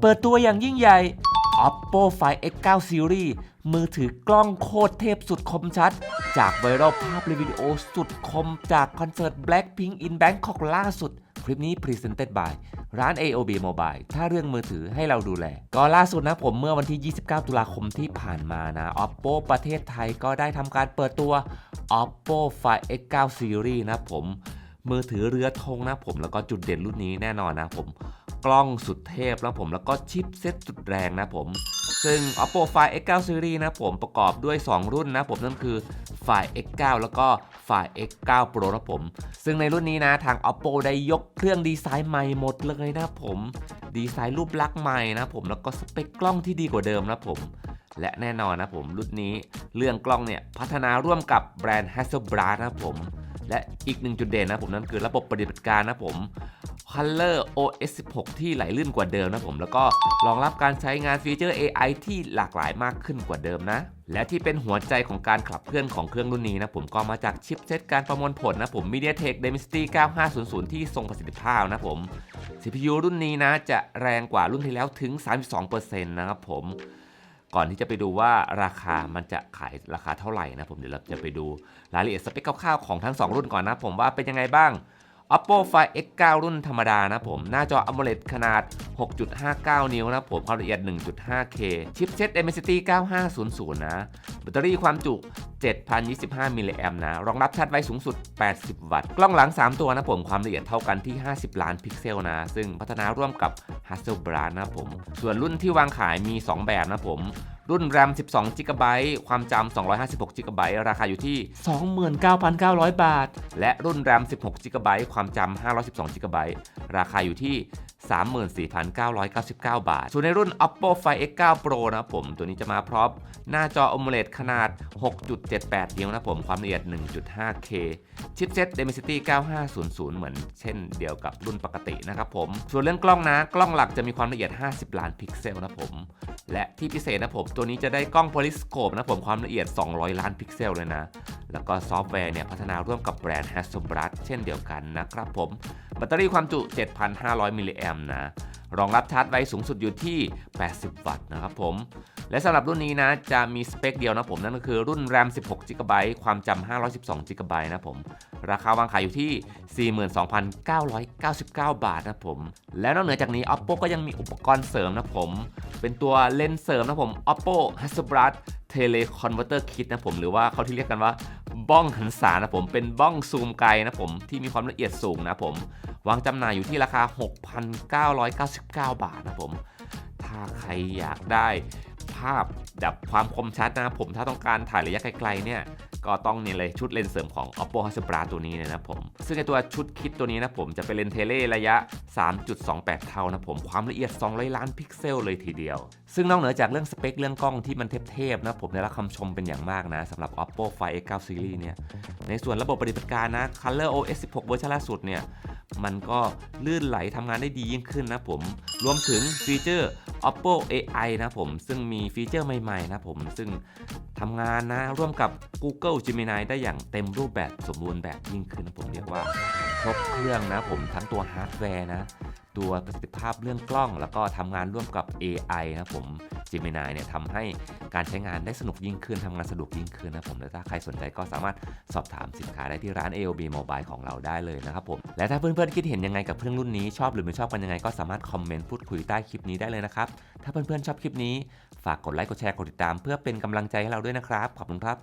เปิดตัวอย่างยิ่งใหญ่ Oppo Find X9 Series มือถือกล้องโคตรเทพสุดคมชัด จากไวรัลภาพและวิดีโอสุดคมจากคอนเสิร์ต Blackpink in Bangkok ล่าสุด คลิปนี้ Presented by ร้าน AOB Mobile ถ้าเรื่องมือถือให้เราดูแล ก็ล่าสุดนะผมเมื่อวันที่ 29 ตุลาคมที่ผ่านมานะ Oppo ประเทศไทยก็ได้ทำการเปิดตัว Oppo Find X9 Series นะผม มือถือเรือธงนะผมแล้วก็จุดเด่นรุ่นนี้แน่นอนนะผม กล้องสุดเทพแล้วผมแล้วก็ชิปเซ็ตสุดแรงนะผม ซึ่ง Oppo Find X9 Series นะผมประกอบด้วย 2 รุ่นนะผมนั่นคือ Find X9 แล้วก็ Find X9 Pro นะผม ซึ่งในรุ่นนี้นะทาง Oppo ได้ยกเครื่องดีไซน์ใหม่หมดเลยนะผม ดีไซน์รูปลักษณ์ใหม่นะผมแล้วก็สเปคกล้องที่ดีกว่าเดิมนะผมและแน่นอนนะผมรุ่นนี้เรื่องกล้องเนี่ยพัฒนาร่วมกับแบรนด์ Hasselblad นะผม และอีกหนึ่งจุดเด่นนะผมนั่นคือระบบปฏิบัติการนะผม Color OS 16 ที่ไหลลื่นกว่าเดิมนะผม แล้วก็รองรับการใช้งานฟีเจอร์ AI ที่หลากหลายมากขึ้นกว่าเดิมนะ และที่เป็นหัวใจของการขับเคลื่อนของเครื่องรุ่นนี้นะผมก็มาจากชิปเซตการประมวลผลนะผม MediaTek Dimensity 9500 ที่ทรงประสิทธิภาพนะผม CPU รุ่นนี้นะจะแรงกว่ารุ่นที่แล้วถึง 32%นะครับผมก่อนที่จะไปดูว่าราคามันจะขายราคาเท่าไหร่นะผมเดี๋ยวเราจะไปดูรายละเอียดสเปคคร่าวๆของทั้ง 2 รุ่นก่อนนะผมว่าเป็นยังไงบ้าง Oppo Find X9 รุ่นธรรมดานะผม หน้าจอ AMOLED ขนาด 6.59 นิ้วนะผม ความละเอียด 1.5K ชิปเซ็ต Dimensity 9500 นะ แบตเตอรี่ความจุ 7,025 มิลลิแอมนะ รองรับชาร์จไว้สูงสุด 80 วัตต์ กล้องหลัง 3 ตัวนะผม ความละเอียดเท่ากันที่ 50 ล้านพิกเซลนะ ซึ่งพัฒนาร่วมกับ Hasselblad นะผม ส่วนรุ่นที่วางขายมี 2 แบบนะผม รุ่น RAM 12 GB ความจำ256 GB ราคาอยู่ที่ 29,900 บาท และรุ่น RAM 16 GB ความจำ512 GB ราคาอยู่ที่34,999 บาท ส่วนในรุ่น Oppo Find X9 Pro นะผม ตัวนี้จะมาพร้อมหน้าจอ AMOLED ขนาด 6.78 นิ้วนะผม ความละเอียด 1.5K ชิปเซ็ต Dimensity 9500 เหมือนเช่นเดียวกับรุ่นปกตินะครับผม ส่วนเรื่องกล้องนะ กล้องหลักจะมีความละเอียด 50 ล้านพิกเซลนะผม และที่พิเศษนะผมตัวนี้จะได้กล้องโพลิสโคปนะผมความละเอียด 200 ล้านพิกเซลเลยนะ แล้วก็ซอฟต์แวร์เนี่ยพัฒนาร่วมกับแบรนด์ Hasselblad เช่นเดียวกันนะครับผม แบตเตอรี่ความจุ 7,500 มิลลิแอมนะ รองรับชาร์จไว้สูงสุดอยู่ที่ 80 วัตต์นะครับผม และสำหรับรุ่นนี้นะ จะมีสเปคเดียวนะผม นั่นก็คือรุ่น RAM 16 GB ความจำ512 GB นะผม ราคาวางขายอยู่ที่ 42,999 บาทนะผม แล้วนอกเหนือจากนี้ Oppo ก็ยังมีอุปกรณ์เสริมนะผม เป็นตัวเลนส์เสริมนะผม Oppo Hasselblad Teleconverter Kit นะผมหรือว่าเขาที่เรียกกันว่าบ้องหันษานะผมเป็นบ้องซูมไกลนะผมที่มีความละเอียดสูงนะผม วางจำหน่ายอยู่ที่ราคา 6,999 บาทนะผม ถ้าใครอยากได้ภาพแบบความคมชัดนะผมถ้าต้องการถ่ายระยะไกลๆเนี่ย ก็ต้องนี่เลยชุดเลนส์เสริมของ Oppo Hasselblad ตัวนี้เลยนะผม ซึ่งไอตัวชุดคิดตัวนี้นะผมจะเป็นเลนส์เทเลระยะ 3.28 เท่านะผมความละเอียด 200 ล้านพิกเซลเลยทีเดียว ซึ่งนอกเหนือจากเรื่องสเปคเรื่องกล้องที่มันเทพๆนะผมได้รับคำชมเป็นอย่างมากนะสำหรับ Oppo Find X9 Series เนี่ยในส่วนระบบปฏิบัติการนะ Color OS 16 เวอร์ชันล่าสุดเนี่ย มันก็ลื่นไหลทำงานได้ดียิ่งขึ้นนะผม รวมถึงฟีเจอร์ Oppo AI นะผม ซึ่งมีฟีเจอร์ใหม่ๆนะผม ซึ่งทำงานนะร่วมกับ Google Gemini ได้อย่างเต็มรูปแบบสมบูรณ์แบบยิ่งขึ้นนะผมเรียกว่าครบเครื่องนะผมทั้งตัวฮาร์ดแวร์นะ ตัวประสิทธิภาพเรื่องกล้อง แล้วก็ทำงานร่วมกับ AI นะผม Gemini เนี่ยทำให้การใช้งานได้สนุกยิ่งขึ้นทำงานสะดวกยิ่งขึ้นนะผมและถ้าใครสนใจก็สามารถสอบถามสินค้าได้ที่ร้าน AOB Mobile ของเราได้เลยนะครับผม และถ้าเพื่อนๆคิดเห็นยังไงกับเครื่องรุ่นนี้ชอบหรือไม่ชอบกันยังไงก็สามารถคอมเมนต์พูดคุยใต้คลิปนี้ได้เลยนะครับ ถ้าเพื่อนๆชอบคลิปนี้ ฝากกดไลค์กดแชร์กดติดตาม เพื่อเป็นกำลังใจให้เราด้วยนะครับขอบคุณครับ